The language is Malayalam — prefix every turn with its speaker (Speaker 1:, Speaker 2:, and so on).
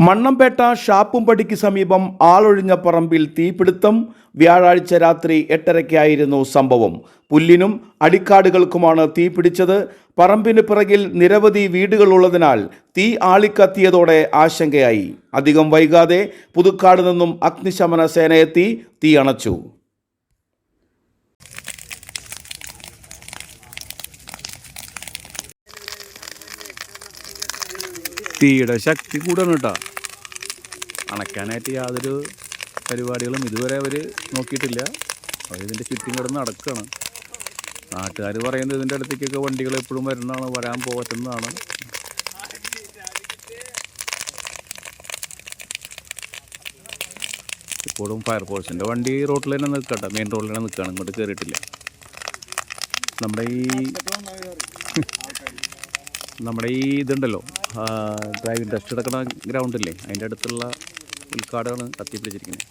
Speaker 1: മണ്ണമ്പേട്ട ഷാപ്പുംപടിക്ക് സമീപം ആളൊഴിഞ്ഞ പറമ്പിൽ തീപിടുത്തം. വ്യാഴാഴ്ച രാത്രി എട്ടരയ്ക്കായിരുന്നു സംഭവം. പുല്ലിനും അടിക്കാടുകൾക്കുമാണ് തീ പിടിച്ചത് പറമ്പിന് പിറകിൽ നിരവധി വീടുകളുള്ളതിനാൽ തീ ആളിക്കത്തിയതോടെ ആശങ്കയായി. അധികം വൈകാതെ പുതുക്കാട് നിന്നും അഗ്നിശമന സേനയെത്തി തീ അണച്ചു.
Speaker 2: തീയുടെ ശക്തി കൂടാണ് കേട്ടോ. അണയ്ക്കാനായിട്ട് യാതൊരു പരിപാടികളും ഇതുവരെ അവർ നോക്കിയിട്ടില്ല. അവർ ഇതിന്റെ ചുറ്റും കിടന്ന് നടക്കുകയാണ് നാട്ടുകാർ പറയുന്നത് ഇതിന്റെ അടുത്തേക്കൊക്കെ വണ്ടികൾ എപ്പോഴും വരുന്നതാണ് വരാൻ പോകറ്റുന്നതാണ് ഇപ്പോഴും ഫയർഫോഴ്സിന്റെ വണ്ടി റോട്ടിൽ തന്നെ നിൽക്കട്ടെ. മെയിൻ റോഡിൽ തന്നെ നിൽക്കുകയാണ്. ഇങ്ങോട്ട് കയറിയിട്ടില്ല നമ്മുടെ ഈ നമ്മുടെ ഈ ഇതുണ്ടല്ലോ ഡ്രൈവിംഗ് ടെസ്റ്റ് എടുക്കുന്ന ഗ്രൗണ്ടില്ലേ അതിന്റെ അടുത്തുള്ള ഉൾക്കാടാണ് കത്തിപ്പിടിച്ചിരിക്കുന്നത്.